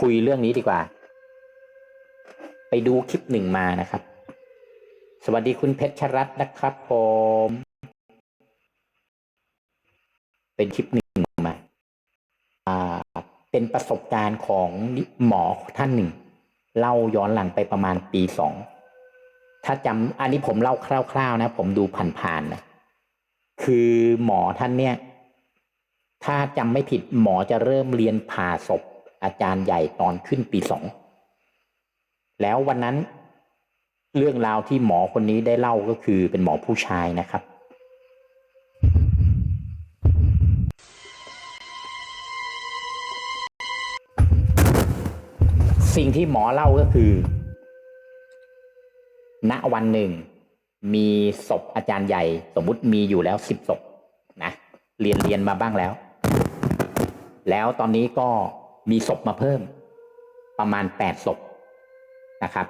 คุยเรื่องนี้ดีกว่า ไปดูคลิปหนึ่งมานะครับ สวัสดีคุณเพชรชรัตน์นะครับผม เป็นคลิปหนึ่งมาอ่าเป็นประสบการณ์ของหมอท่านหนึ่ง เล่าย้อนหลังไปประมาณปีสองถ้าจำอันนี้ผมเล่าคร่าวๆนะ ผมดูผ่านๆนะคือหมอท่านเนี่ย ถ้าจำไม่ผิดหมอจะเริ่มเรียนผ่าศพ อาจารย์ใหญ่ตอนขึ้นปีสองแล้ววันนั้นเรื่องราวที่หมอคนนี้ได้เล่าก็คือเป็นหมอผู้ชายนะครับสิ่งที่หมอเล่าก็คือ ณ วันหนึ่ง มีศพอาจารย์ใหญ่ สมมุติมีอยู่แล้วสิบศพนะ เรียนเรียนมาบ้างแล้ว แล้วตอนนี้ก็ มีศพมาเพิ่ม ประมาณแปดศพนะครับ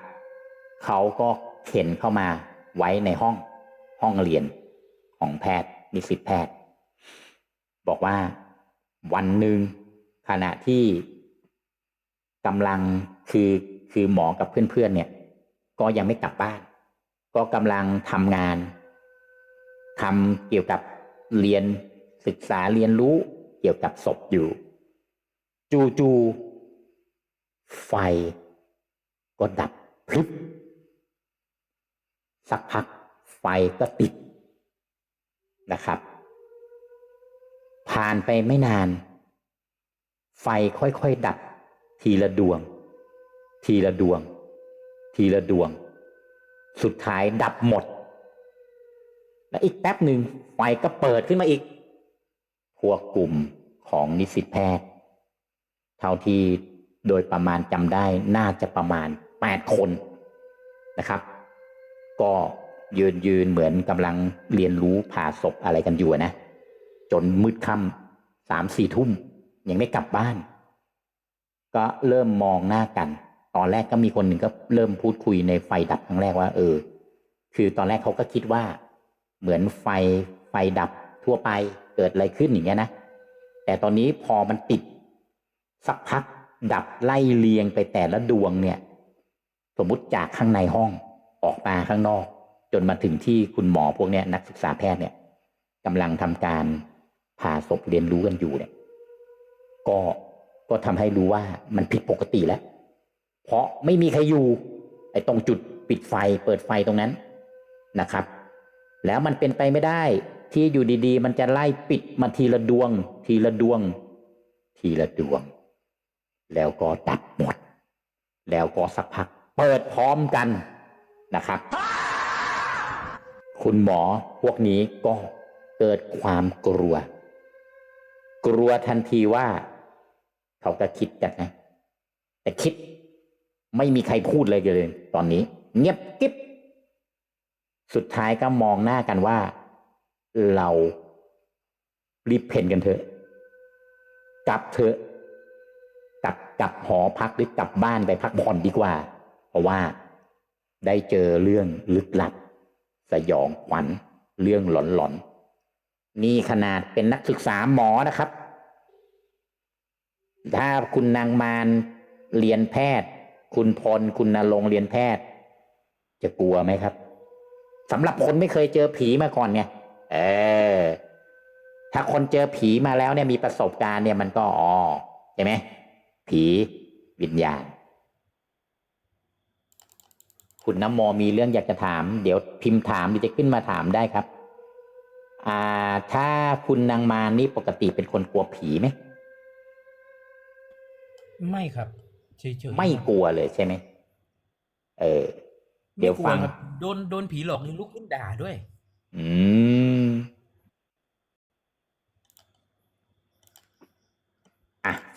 เขาก็เข็นเข้ามาไว้ในห้องห้องเรียนของแพทย์นิสิตแพทย์ บอกว่าวันหนึ่งขณะที่กำลังคือคือหมอกับเพื่อนๆเนี่ย ก็ยังไม่กลับบ้าน ก็กำลังทำงานทำเกี่ยวกับเรียนศึกษาเรียนรู้เกี่ยวกับศพอยู่ จูจูๆไฟก็ดับพรึบสักพักไฟก็ติดนะครับ ผ่านไปไม่นาน ไฟค่อยๆดับ ทีละดวง ทีละดวง ทีละดวง สุดท้ายดับหมด และอีกแป๊บหนึ่งไฟก็เปิดขึ้นมาอีก พวกกลุ่มของนิสิตแพทย์ เท่าที่โดยประมาณจำได้น่าจะประมาณแปดคนนะครับ ก็ยืนยืนเหมือนกำลังเรียนรู้ผ่าศพอะไรกันอยู่นะ จนมืดค่ำสามสี่ทุ่มยังไม่กลับบ้าน ก็เริ่มมองหน้ากัน ตอนแรกก็มีคนหนึ่งก็เริ่มพูดคุยในไฟดับครั้งแรกว่า เออ คือตอนแรกเขาก็คิดว่า เหมือนไฟไฟดับทั่วไปเกิดอะไรขึ้นอย่างเงี้ยนะแต่ตอนนี้พอมันติด สักพักดับไล่เลียงไปแต่ละดวงเนี่ย สมมุติจากข้างในห้องออกมาข้างนอก จนมาถึงที่คุณหมอพวกเนี้ยนักศึกษาแพทย์เนี่ยกำลังทำการผ่าศพเรียนรู้กันอยู่เนี่ย ก็ก็ทำให้รู้ว่ามันผิดปกติแล้ว เพราะไม่มีใครอยู่ไอ้ตรงจุดปิดไฟเปิดไฟตรงนั้นนะครับ แล้วมันเป็นไปไม่ได้ที่อยู่ดีๆ มันจะไล่ปิดมาทีละดวง ทีละดวง ทีละดวง แล้วก็ดับหมด แล้วก็สักพัก เปิดพร้อมกันนะครับ คุณหมอพวกนี้ก็เกิดความกลัว กลัวทันทีว่า เขาก็คิดกันนะแต่คิดไม่มีใครพูดเลยเลย ตอนนี้ เงียบกิ๊บสุดท้ายก็มองหน้ากันว่า เรารีบเพนกันเถอะ กลับเถอะ กลับหอพักหรือกลับบ้านไปพักผ่อนดีกว่า เพราะว่าได้เจอเรื่องลึกลับ สยองขวัญเรื่องหลอนๆนี่ขนาดเป็นนักศึกษาหมอนะครับ ถ้าคุณนางมารเรียนแพทย์ คุณพลคุณนรงเรียนแพทย์ จะกลัวไหมครับสำหรับคนไม่เคยเจอผีมาก่อนไงเออถ้าคนเจอผีมาแล้วเนี่ยมีประสบการณ์เนี่ยมันก็อ๋อใช่ไหม ผีวิญญาณ คุณน้ำโมมีเรื่องอยากจะถาม เดี๋ยวพิมพ์ถามเดี๋ยวจะขึ้นมาถามได้ครับ อ่า ถ้าคุณนางมานี่ปกติเป็นคนกลัวผีไหมไม่ครับเฉยๆไม่กลัวเลยใช่ไหมเออ เดี๋ยวฟังโดนโดนผีหลอกยังลุกขึ้นด่าด้วย อืม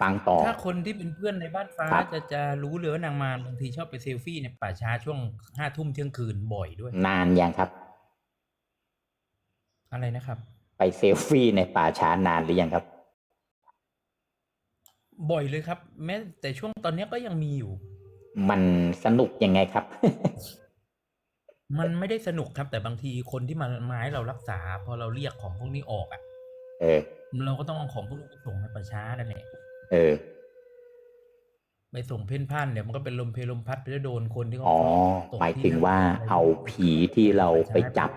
อะฟังต่อ ถ้าคนที่เป็นเพื่อนในบ้านฟ้าครับ จะจะรู้เลยว่านางมารบางทีชอบไปเซลฟี่ในป่าช้าช่วงห้าทุ่มเที่ยงคืนบ่อยด้วย นานยังครับ อะไรนะครับ ไปเซลฟี่ในป่าช้านานหรือยังครับ บ่อยเลยครับ แม้แต่ช่วงตอนเนี้ยก็ยังมีอยู่ มันสนุกยังไงครับ มันไม่ได้สนุกครับ แต่บางทีคนที่มาไมาให้เรารักษา พอเราเรียกของพวกนี้ออกอะ เออ เราก็ต้องเอาของพวกนี้ไปส่งในป่าช้านั่นแหละ เออ ไปส่งเพ่นพ่านเดี๋ยวมันก็เป็นลมเพลลมพัดไปแล้วโดนคนที่เขาอ๋อส่หมายถึงว่าเอาผีที่เราไปจับ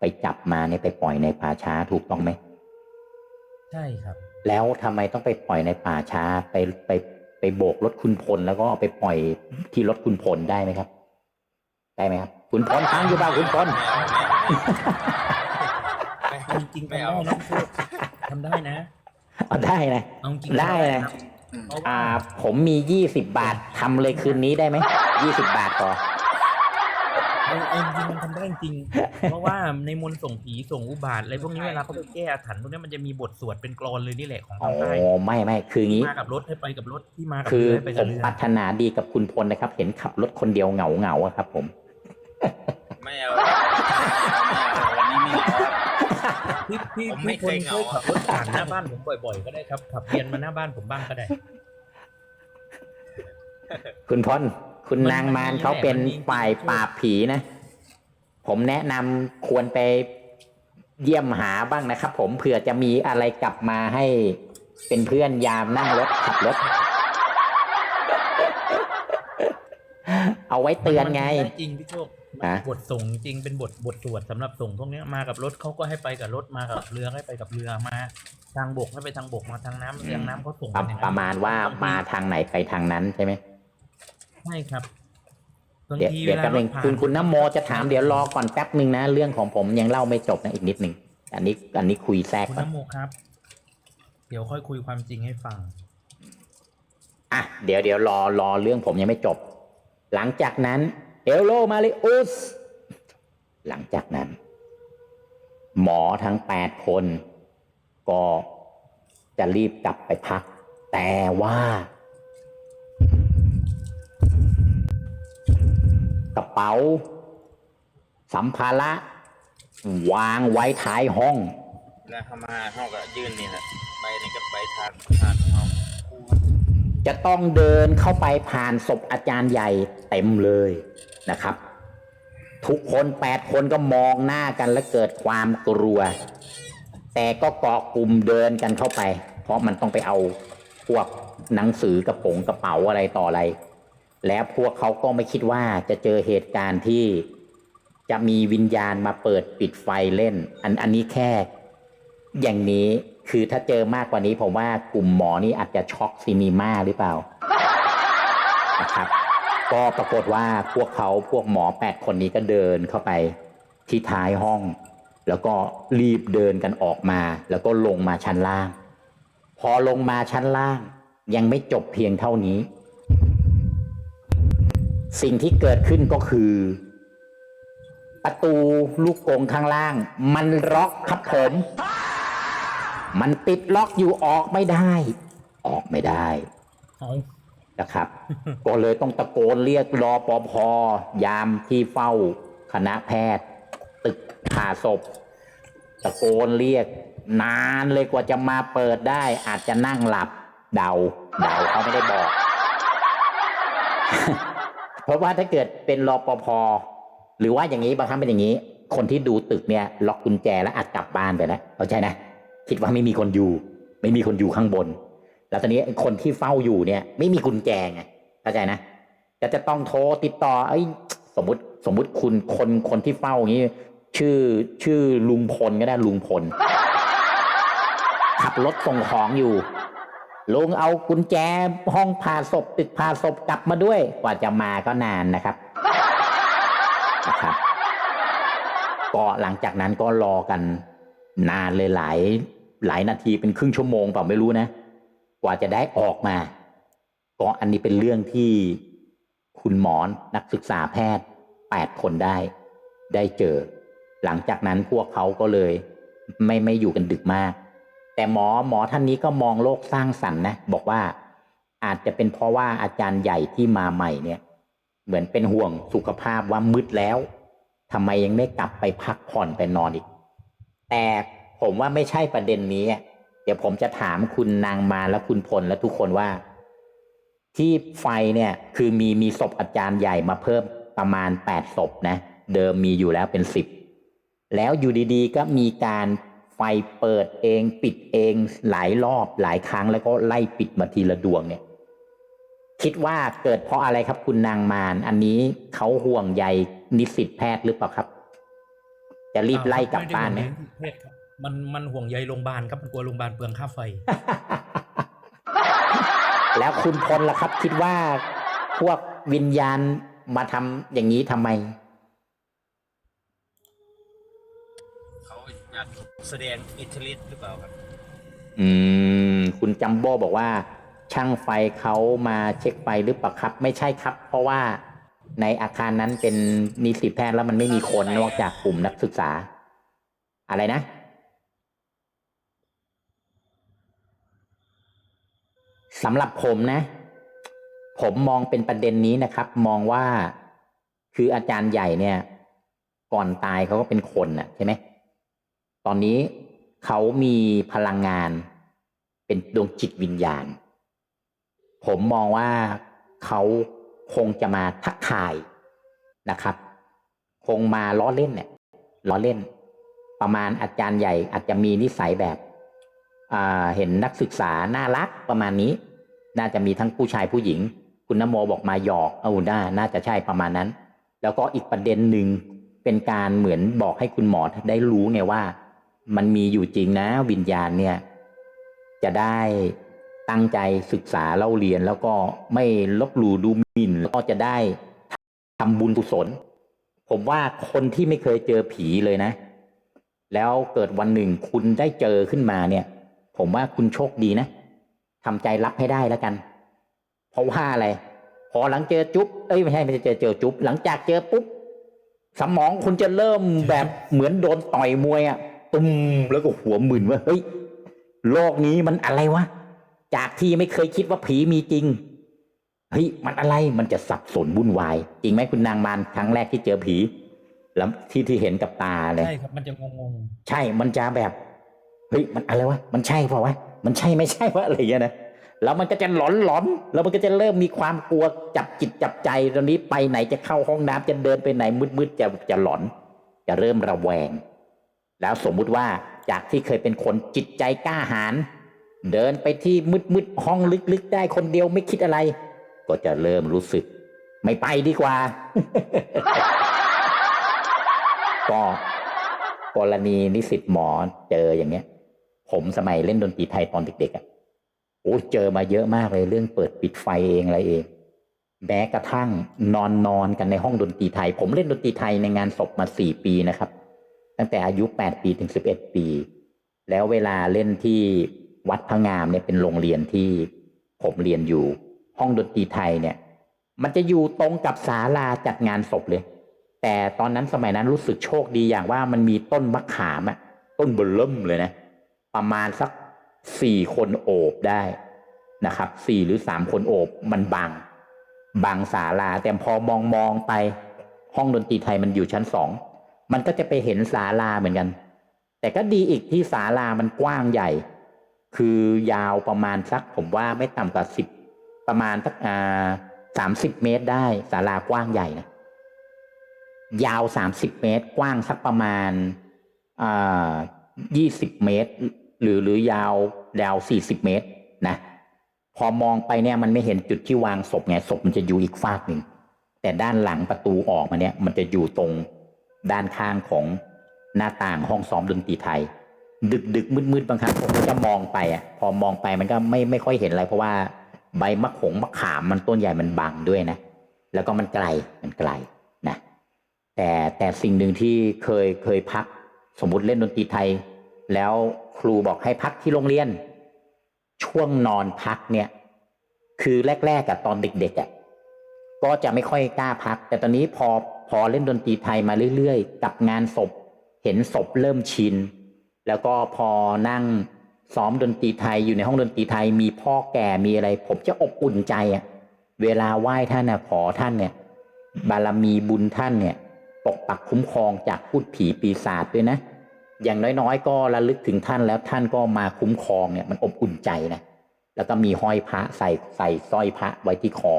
ไปจับมาเนี่ยไปปล่อยในป่าช้าถูกต้องไหมใช่ครับ แล้วทำไมต้องไปปล่อยในป่าช้าไปไปไปโบกรถคุณพลแล้วก็เอาไปปล่อยที่รถคุณพลได้ไหมครับ ได้ไหมครับ คุณพลฟังอยู่เปล่าคุณพลจริงๆทำได้นะพี่โชคทำได้นะ เอาได้นะ เอาจริงได้นะเพราะว่าอ่า ผมมียี่สิบบาททำเลยคืนนี้ได้ไหมยี่สิบบาทพอเอาเอาจริงๆมันทำได้จริงเพราะว่าในมนต์ส่งผีส่งอุบาทอะไรพวกนี้เวลาเขาไปแก้อาถรรพ์พวกนี้มันจะมีบทสวดเป็นกรอนเลยนี่แหละของอ๋อทางใต้ไม่ไม่คืองี้ มากับรถให้ไปกับรถที่มากับคือเรือให้ไปผกับมเรือ ปรารถนาดีกับคุณพลนะครับ เห็นขับรถคนเดียวเหงาเหงาๆอะครับ ผม ไม่เอาไม่เอาวันนี้ไม่เอาครับ พี่พี่ผมไม่พี่คนเคยเหเคงายขับรถผ่านหน้าบ้านผมบ่อยๆ ก็ได้ครับขับเรียนมาหน้าบ้านผมบ้างก็ได้ คุณพลคุณมันนางมารมันมีเขาเป็นแหละมันมีฝ่ายจริงๆปราบผีนะ ผมแนะนำควรไปเยี่ยมหาบ้างนะครับ ผมเผื่อจะมีอะไรกลับมาให้เป็นเพื่อนยามนั่งรถขับรถ เอาไว้เตือนไง มัทำด้จริงพี่โชค ฮะบทส่งจริงเป็นบทบทสวดสำหรับส่งพวกเนี้ยมากับรถเขาก็ให้ไปกับรถมากับเรือให้ไปกับเรือมา ทางบกให้ไปทางบกมาทางน้ำทางน้ำเขาส่งประอย่งนั้นประมาณว่ามาทางไหนไปทางนั้นใช่ไหมใช่ครับบางเดี๋ยวทีเดี๋ยวลาแป๊บนึงรถผ่าคุณคุณน้ำโมจะถามเดี๋ยวรอก่อนแป๊บหนึ่งนะ เรื่องของผมยังเล่าไม่จบนะอีกนิดหนึ่งอันนี้อันนี้คุยแทรกคุณก่อนน้ำโมครับ เดี๋ยวค่อยคุยความจริงให้ฟังอะเดี๋ยวเดี๋ยวรอรอเรื่องผมยังไม่จบ หลังจากนั้น เอลโลมาริอุส หลังจากนั้น หมอทั้งแปดคน ก็จะรีบกลับไปพัก แต่ว่ากระเป๋า สัมภาระ วางไว้ท้ายห้อง แล้วเข้ามาห้องก็ยื่นนี่แหละใบนี่ก็ใบทานทานห้องจะต้องเดินเข้าไปผ่านศพอาจารย์ใหญ่เต็มเลยนะครับ ทุกคนแปดคนก็มองหน้ากันและเกิดความกลัว แต่ก็เกาะกลุ่มเดินกันเข้าไป เพราะมันต้องไปเอาพวกหนังสือกระป๋องกระเป๋าอะไรต่ออะไร แล้วพวกเขาก็ไม่คิดว่าจะเจอเหตุการณ์ที่จะมีวิญญาณมาเปิดปิดไฟเล่น อันอันนี้แค่ อย่างนี้คือถ้าเจอมากกว่านี้ผมว่ากลุ่มหมอนี่อาจจะช็อกซีนีมาหรือเปล่านะครับ ก็ปรากฏว่าพวกเขาพวกหมอแปดคนนี้ก็เดินเข้าไปที่ท้ายห้อง แล้วก็รีบเดินกันออกมา แล้วก็ลงมาชั้นล่าง พอลงมาชั้นล่าง ยังไม่จบเพียงเท่านี้ สิ่งที่เกิดขึ้นก็คือ ประตูลูกกงข้างล่าง มันล็อกครับผม มันติดล็อกอยู่ออกไม่ได้ ออกไม่ได้ นะครับ ก็เลยต้องตะโกนเรียกรอปภยามที่เฝ้าคณะแพทย์ ตึกผ่าศพ ตะโกนเรียก นานเลยกว่าจะมาเปิดได้ อาจจะนั่งหลับเดา เดาเขาไม่ได้บอก เพราะว่าถ้าเกิดเป็นรอปภหรือว่าอย่างนี้บางครั้งเป็นอย่างนี้ คนที่ดูตึกเนี่ย ล็อกกุญแจแล้วอัดกลับบ้านไปแล้วเข้าใจนะ คิดว่าไม่มีคนอยู่ ไม่มีคนอยู่ข้างบน แล้วตอนนี้คนที่เฝ้าอยู่เนี่ย ไม่มีกุญแจไงเข้าใจนะก็จะต้องโทรติดต่อไอ้สมมติสมมติคุณคนคนที่เฝ้าอย่างนี้ ชื่อชื่อลุงพลก็ได้ลุงพล ขับรถส่งของอยู่ลุงเอากุญแจห้องผ่าศพตึกผ่าศพกลับมาด้วย กว่าจะมาก็นานนะครับนะครับก็หลังจากนั้นก็รอกันนานเลยหลายหลายนาทีเป็นครึ่งชั่วโมงเปล่าไม่รู้นะ กว่าจะได้ออกมาก็อันนี้เป็นเรื่องที่คุณหมอนักศึกษาแพทย์แปดคนได้ ได้เจอ หลังจากนั้นพวกเขาก็เลย ไม่ไม่อยู่กันดึกมาก แต่หมอหมอท่านนี้ก็มองโลกสร้างสรรค์นะ บอกว่าอาจจะเป็นเพราะว่าอาจารย์ใหญ่ที่มาใหม่เนี่ย เหมือนเป็นห่วงสุขภาพว่ามืดแล้วทำไมยังไม่กลับไปพักผ่อนไปนอนอีก แต่ผมว่าไม่ใช่ประเด็นนี้ ดี๋ยวผมจะถามคุณนางมาและคุณพลและทุกคนว่า ที่ไฟเนี่ยคือมีมีศพอาจารย์ใหญ่มาเพิ่มประมาณแปดศพนะ เดิมมีอยู่แล้วเป็นสิบแล้วอยู่ดีๆ ก็มีการไฟเปิดเองปิดเองหลายรอบหลายครั้งแล้วก็ไล่ปิดมาทีละดวงเนี่ย คิดว่าเกิดเพราะอะไรครับคุณนางมารอันนี้เขาห่วงใยนิสิตแพทย์หรือเปล่าครับ จะรีบไล่กลับบ้านไหม ม่ได้ห่วงใยเพศครับมันมันห่วงใยโรงพยาบาลครับมันกลัวโรงพยาบาลเปลืองค่าไฟ แล้วคุณพลล่ะครับ คิดว่าพวกวิญญาณมาทำอย่างนี้ทำไม เขาอยากแสดงอิทธิฤทธิ์หรือเปล่าครับ อืม คุณจัมโบ้บอกว่า ช่างไฟเขามาเช็คไฟหรือเปล่าครับ ไม่ใช่ครับ เพราะว่าในอาคารนั้นเป็นนิสิตแพทย์แล้วมันไม่มีคนนอกจากกลุ่มนักศึกษา อะไรนะ สำหรับผมนะ ผมมองเป็นประเด็นนี้นะครับ มองว่าคืออาจารย์ใหญ่เนี่ย ก่อนตายเขาก็เป็นคนน่ะใช่ไหมตอนนี้เขามีพลังงาน เป็นดวงจิตวิญญาณ ผมมองว่าเขาคงจะมาทักทายนะครับ คงมาล้อเล่นเนี่ยล้อเล่น ประมาณอาจารย์ใหญ่อาจจะมีนิสัยแบบเห็นนักศึกษาน่ารักประมาณนี้ น่าจะมีทั้งผู้ชายผู้หญิง คุณนโมบอกมาหยอกเอาน่าน่าจะใช่ประมาณนั้น แล้วก็อีกประเด็นหนึ่งเป็นการเหมือนบอกให้คุณหมอได้รู้ไงว่า มันมีอยู่จริงนะวิญญาณเนี่ย จะได้ตั้งใจศึกษาเล่าเรียนแล้วก็ไม่ลบหลู่ดูหมิ่นแล้วก็จะได้ทำบุญกุศล ผมว่าคนที่ไม่เคยเจอผีเลยนะ แล้วเกิดวันหนึ่งคุณได้เจอขึ้นมาเนี่ย ผมว่าคุณโชคดีนะ ทำใจรับให้ได้แล้วกัน เพราะว่าอะไร พอหลังเจอจุ๊บเอ้ยไม่ใช่ไม่ใช่เจอเจอจุ๊บหลังจากเจอปุ๊บสมองคุณจะเริ่มแบบเหมือนโดนต่อยมวยอะตุ้มแล้วก็หัวหมื่นว่าเฮ้ยโลกนี้มันอะไรวะจากที่ไม่เคยคิดว่าผีมีจริงเฮ้ยมันอะไรมันจะสับสนวุ่นวาย จริงไหมคุณนางมารครั้งแรกที่เจอผี แล้วที่ที่เห็นกับตาเลยใช่ครับมันจะงงใช่มันจะแบบเฮ้ยมันอะไรวะมันใช่เปล่าวะ มันใช่ไม่ใช่วะอะไรเงี้ยนะแล้วมันก็จะหลอนหลอนแล้วมันก็จะเริ่มมีความกลัวจับจิตจับใจตอนนี้ไปไหนจะเข้าห้องน้ำจะเดินไปไหนมืดๆจะจะหลอน จะเริ่มระแวง แล้วสมมุติว่าจากที่เคยเป็นคนจิตใจกล้าหาญเดินไปที่มืดๆห้องลึกๆได้คนเดียวไม่คิดอะไร ก็จะเริ่มรู้สึก ไม่ไปดีกว่า ก็กรณีนิสิตหมอเจออย่างเงี้ย ผมสมัยเล่นดนตรีไทยตอนเด็กๆอะโอ้เจอมาเยอะมากเลยเรื่องเปิดปิดไฟเองอะไรเอง แม้กระทั่งนอนนอนกันในห้องดนตรีไทย ผมเล่นดนตรีไทยในงานศพมาสี่ปีนะครับ ตั้งแต่อายุแปดปีถึงสิบเอ็ดปี แล้วเวลาเล่นที่วัดพระงามเนี่ยเป็นโรงเรียนที่ผมเรียนอยู่ ห้องดนตรีไทยเนี่ย มันจะอยู่ตรงกับศาลาจัดงานศพเลย แต่ตอนนั้นสมัยนั้นรู้สึกโชคดีอย่างว่ามันมีต้นมะขามอะต้นเบลเริ่มเลยนะ ประมาณสักสี่คนโอบได้นะครับสี่หรือสามคนโอบมันบังบังศาลา แต่พอมองมองไปห้องดนตรีไทยมันอยู่ชั้นสองมันก็จะไปเห็นศาลาเหมือนกัน แต่ก็ดีอีกที่ศาลามันกว้างใหญ่ คือยาวประมาณสักผมว่าไม่ต่ำกว่าสิบประมาณสักอ่าสามสิบเมตรได้ศาลากว้างใหญ่นะยาวสามสิบเมตร กว้างสักประมาณอ่ายี่สิบเมตร หรือหรือยาวยาวสี่สิบเมตรนะ พอมองไปเนี่ยมันไม่เห็นจุดที่วางศพไงศพมันจะอยู่อีกฟากหนึ่งแต่ด้านหลังประตูออกมาเนี่ย มันจะอยู่ตรงด้านข้างของหน้าต่างห้องซ้อมดนตรีไทย ดึกดึกมืดมืดบางครั้งผมก็จะมองไปอะ พอมองไปมันก็ไม่ไม่ค่อยเห็นอะไร เพราะว่าใบมะขงมะขามมันต้นใหญ่มันบังด้วยนะแล้วก็มันไกลมันไกลนะแต่แต่สิ่งหนึ่งที่เคยเคยพักสมมติเล่นดนตรีไทยแล้ว ครูบอกให้พักที่โรงเรียน ช่วงนอนพักเนี่ย คือแรกๆอะตอนเด็กๆอะก็จะไม่ค่อยกล้าพัก แต่ตอนนี้พอพอเล่นดนตรีไทยมาเรื่อยๆ กับงานศพ เห็นศพเริ่มชิน แล้วก็พอนั่งซ้อมดนตรีไทยอยู่ในห้องดนตรีไทยมีพ่อแก่มีอะไร ผมจะอบอุ่นใจอะเวลาไหว้ท่านนะขอท่านเนี่ย บารมีบุญท่านเนี่ย ปกปักคุ้มครองจากพูดผีปีศาจด้วยนะ อย่างน้อยๆ ก็ระลึกถึงท่านแล้วท่านก็มาคุ้มครองเนี่ยมันอบอุ่นใจนะแล้วก็มีห้อยพระใส่ใส่สร้อยพระไว้ที่คอ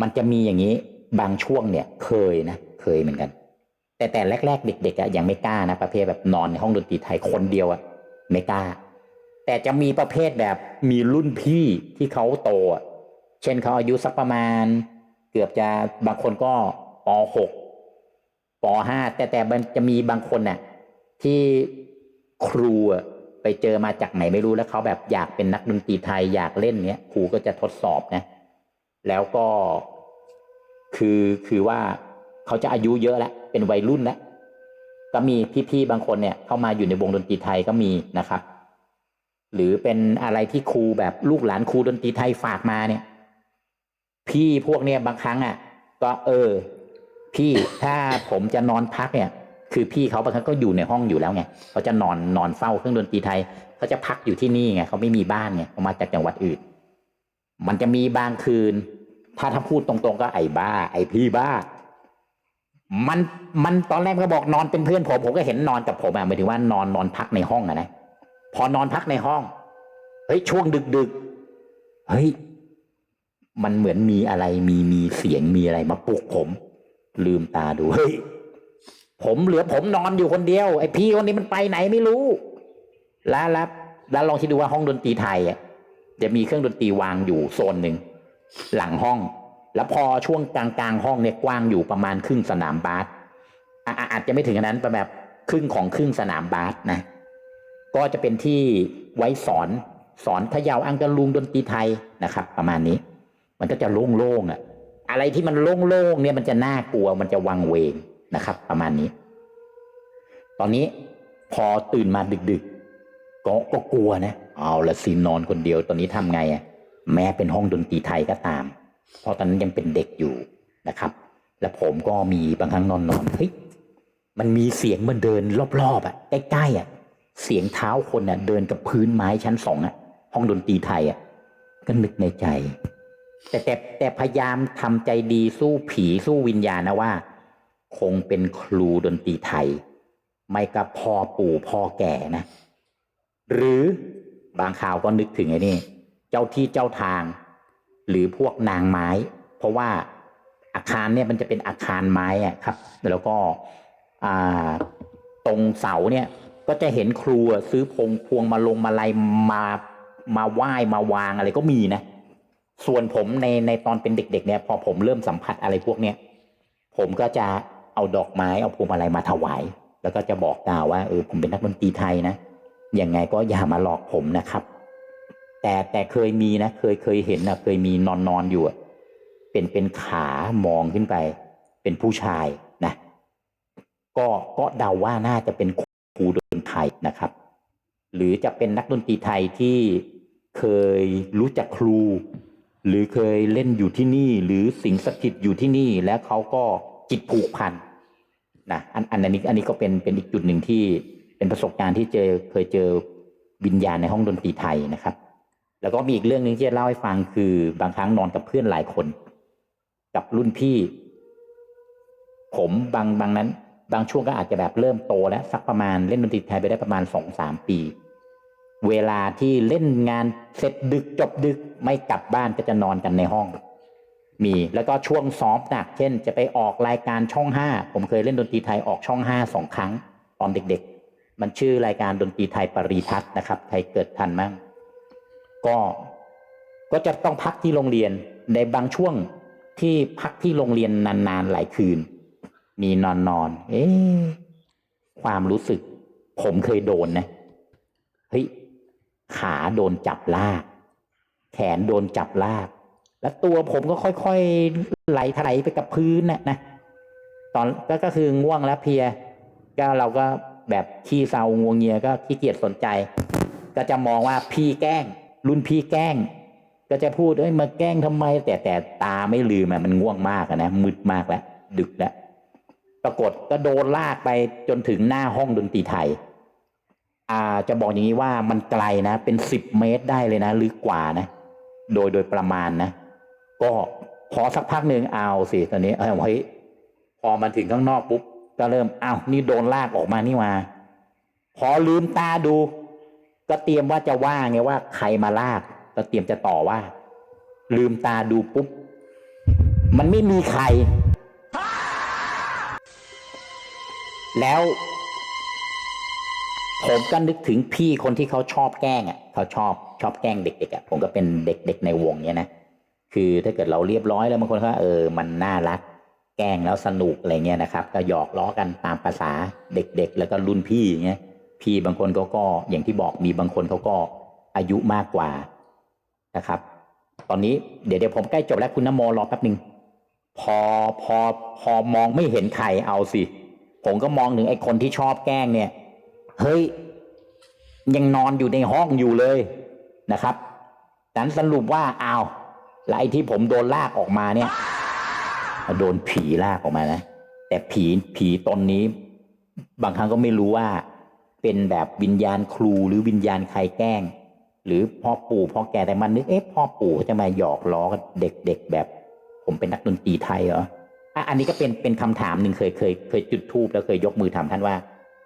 มันจะมีอย่างนี้บางช่วงเนี่ยเคยนะเคยเหมือนกัน แต่แต่แรก ๆ เด็กๆอะยังไม่กล้านะประเภทแบบนอนในห้องดนตรีไทยคนเดียวอะไม่กล้า แต่จะมีประเภทแบบมีรุ่นพี่ที่เขาโตอะเช่นเขาอายุสักประมาณ เกือบจะบางคนก็ปหกปห้าแต่แต่มันจะมีบางคนเน่ะ ที่ครูไปเจอมาจากไหนไม่รู้แล้วเขาแบบอยากเป็นนักดนตรีไทยอยากเล่นเนี้ยครูก็จะทดสอบนะ แล้วก็คือคือว่าเขาจะอายุเยอะแล้วเป็นวัยรุ่นแล้วก็มีพี่ๆบางคนเนี่ย เข้ามาอยู่ในวงดนตรีไทยก็มีนะครับหรือเป็นอะไรที่ครูแบบลูกหลานครูดนตรีไทยฝากมาเนี่ย พี่พวกเนี่ยบางครั้งอะ ก็เออ พี่ถ้าผมจะนอนพักเนี่ย คือพี่เขาบางครั้งก็อยู่ในห้องอยู่แล้วไงเขาจะนอนนอนเฝ้าเครื่องดนตรีไทยเขาจะพักอยู่ที่นี่ไงเขาไม่มีบ้านไงเขามาจากจังหวัดอื่น มันจะมีบางคืน ถ้าถ้าพูดตรงๆก็ไอ้บ้า ไอ้พี่บ้า มันมันตอนแรกก็บอกนอนเป็นเพื่อนผมผมก็เห็นนอนกับผมอะหมายถึงว่านอนนอนพักในห้องอะนะพอนอนพักในห้องเฮ้ยช่วงดึกดึกเฮ้ยมันเหมือนมีอะไรมีมีเสียงมีอะไรมาปลุกผม ลืมตาดูเฮ้ย ผมเหลือผมนอนอยู่คนเดียว ไอ้พี่คนนี้มันไปไหนไม่รู้ แล้วแล้วแล้วลองคิดดูว่าห้องดนตรีไทยอะจะมีเครื่องดนตรีวางอยู่โซนหนึ่งหลังห้อง แล้วพอช่วงกลางกลางห้องเนี่ยกว้างอยู่ประมาณครึ่งสนามบาสอาจจะไม่ถึงขนาดนั้นประแบบครึ่งของครึ่งสนามบาสนะ ก็จะเป็นที่ไว้สอนสอนเขย่าอังกะลุงดนตรีไทยนะครับ ประมาณนี้ มันก็จะโล่งๆอะ อะไรที่มันโล่งๆเนี่ยมันจะน่ากลัวมันจะวังเวง นะครับ ประมาณนี้ ตอนนี้พอตื่นมาดึก ๆ ก็ก็กลัวนะ เอาละสินอนคนเดียวตอนนี้ทำไงอะแม้เป็นห้องดนตรีไทยก็ตาม เพราะตอนนั้นยังเป็นเด็กอยู่นะครับ แล้วผมก็มีบางครั้งนอนนอนๆเฮ้ยมันมีเสียงมันเดินรอบๆอะใกล้ๆอะเสียงเท้าคนอะ เดินกับพื้นไม้ชั้นสองอะ ห้องดนตรีไทยอะก็นึกในใจ แต่แต่แต่พยายามทำใจดีสู้ผีสู้วิญญาณนะว่า คงเป็นครูดนตรีไทย ไม่กับพ่อปู่พ่อแก่นะ หรือบางข่าวก็นึกถึงไอ้นี่ เจ้าที่เจ้าทาง หรือพวกนางไม้ เพราะว่าอาคารเนี่ยมันจะเป็นอาคารไม้อะครับ แล้วก็ตรงเสาเนี่ยก็จะเห็นครูซื้อพงพวงมาลงมาลัยมามาไหว้มาวางอะไรก็มีนะ ส่วนผมในในตอนเป็นเด็ก ๆ เนี่ย พอผมเริ่มสัมผัสอะไรพวกเนี้ยผมก็จะ เอาดอกไม้เอาพวงมาลัยมาถวาย แล้วก็จะบอกกล่าวว่าเออผมเป็นนักดนตรีไทยนะยังไงก็อย่ามาหลอกผมนะครับ แต่แต่เคยมีนะ เคยเคยเห็นนะเคยมีนอนนอนอยู่เป็นเป็นขามองขึ้นไป เป็นผู้ชายนะ ก็ก็เดาว่าน่าจะเป็นครูดนตรีไทยนะครับ หรือจะเป็นนักดนตรีไทยที่เคยรู้จักครู หรือเคยเล่นอยู่ที่นี่ หรือสิงสถิตอยู่ที่นี่แล้วเขาก็ จิตผูกพันนะอันอันอันนี้อันนี้ก็เป็นเป็นอีกจุดหนึ่งที่เป็นประสบการณ์ที่เจอเคยเจอวิญญาณในห้องดนตรีไทยนะครับ แล้วก็มีอีกเรื่องหนึ่งที่จะเล่าให้ฟังคือบางครั้งนอนกับเพื่อนหลายคน กับรุ่นพี่ ผมบางบางนั้น บางช่วงก็อาจจะแบบเริ่มโตแล้วสักประมาณเล่นดนตรีไทยไปได้ประมาณสองสามปี เวลาที่เล่นงานเสร็จดึกจบดึกไม่กลับบ้านก็จะนอนกันในห้อง มีแล้วก็ช่วงซ้อมหนักเช่น จะไปออกรายการช่องห้าผมเคยเล่นดนตรีไทยออกช่องห้าสองครั้ง ตอนเด็กๆ มันชื่อรายการดนตรีไทยปรีทัศน์นะครับใครเกิดทันมั้งก็ก็จะต้องพักที่โรงเรียนในบางช่วงที่พักที่โรงเรียนนานๆหลายคืน มีนอนนอนเอ๊ความรู้สึก ผมเคยโดนนะเฮ้ยขาโดนจับลาก แขนโดนจับลาก แล้วตัวผมก็ค่อยๆไหลถลายไปกับพื้นน่ะนะตอนก็ก็คือง่วงแล้วเพีย ก็เราก็แบบขี้เศร้างวงเงียก็ขี้เกียจสนใจ ก็จะมองว่าพี่แกล้ง รุ่นพี่แกล้ง ก็จะพูดเอ้ยมาแกล้งทำไม แต่แต่ตาไม่ลืมอะมันง่วงมากนะมืดมากแล้วดึกแล้วปรากฏก็โดนลากไปจนถึงหน้าห้องดนตรีไทย อ่าจะบอกอย่างนี้ว่ามันไกลนะ เป็นสิบเมตรได้เลยนะหรือกว่านะ โดยโดยประมาณนะ ก็พอสักพักหนึ่งเอาสิตอนนี้เฮ้ยพอมันถึงข้างนอกปุ๊บก็เริ่มอ้าวนี่โดนลากออกมานี่มาพอลืมตาดู ก็เตรียมว่าจะว่าไงว่าใครมาลาก ก็เตรียมจะต่อว่า ลืมตาดูปุ๊บ มันไม่มีใคร แล้ว ผมก็นึกถึงพี่คนที่เขาชอบแกล้งอะ เขาชอบชอบแกล้งเด็กๆอะ ผมก็เป็นเด็กๆในวงเนี้ยนะ คือถ้าเกิดเราเรียบร้อยแล้วบางคนก็เออมันน่ารัก แกล้งแล้วสนุกอะไรเงี้ยนะครับก็หยอกล้อกันตามภาษาเด็กๆ แล้วก็รุ่นพี่อย่างเงี้ยพี่บางคนเขาก็อย่างที่บอกมีบางคนเขาก็อายุมากกว่านะครับ ตอนนี้เดี๋ยวเดี๋ยวผมใกล้จบแล้วคุณนโมรอแป๊บหนึ่งพอพอพอมองไม่เห็นใครเอาสิ ผมก็มองถึงไอ้คนที่ชอบแกล้งเนี่ย เฮ้ย ยังนอนอยู่ในห้องอยู่เลยนะครับนั้นสรุปว่าอ้าว แล้วไอ้ที่ผมโดนลากออกมาเนี่ย โดนผีลากออกมานะ แต่ผีผีตนนี้ บางครั้งก็ไม่รู้ว่า เป็นแบบวิญญาณครูหรือวิญญาณใครแกล้ง หรือพ่อปู่พ่อแกแต่มันนึกเอ๊ะพ่อปู่เขาจะมาหยอกล้อเด็กๆแบบ ผมเป็นนักดนตรีไทยเหรออะอันนี้ก็เป็นเป็นคำถามหนึ่งเคยเคย เคยจุดทูบแล้วเคยยกมือถามท่านว่า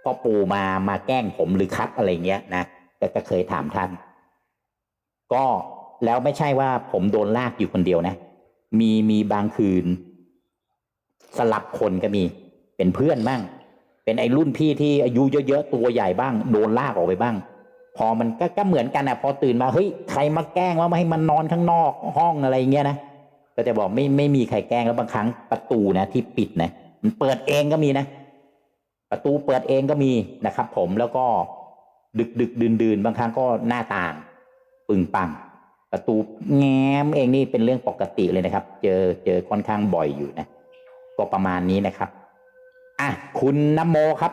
พ่อปู่มามาแกล้งผมหรือคัดอะไรเงี้ยนะแต่ก็เคยถามท่าน ก็ แล้วไม่ใช่ว่าผมโดนลากอยู่คนเดียวนะ มีมีบางคืน สลับคนก็มี เป็นเพื่อนบ้าง เป็นไอ้รุ่นพี่ที่อายุเยอะๆตัวใหญ่บ้าง โดนลากออกไปบ้าง พอมันก็ก็เหมือนกันนะพอตื่นมาเฮ้ยใครมาแกล้งว่าไมาให้มันนอนข้างนอกห้องอะไรเงี้ยนะก็จะบอกไม่ไม่มีใครแกล้งแล้วบางครั้งประตูนะที่ปิดนะมันเปิดเองก็มีนะ ประตูเปิดเองก็มีนะครับ ผมแล้วก็ดึกดึกดื่นดื่นบางครั้งก็หน้าต่าง ปึงปัง ประตูแง้มเองนี่เป็นเรื่องปกติเลยนะครับ เจอเจอค่อนข้างบ่อยอยู่นะ ก็ประมาณนี้นะครับ อะคุณนโมครับ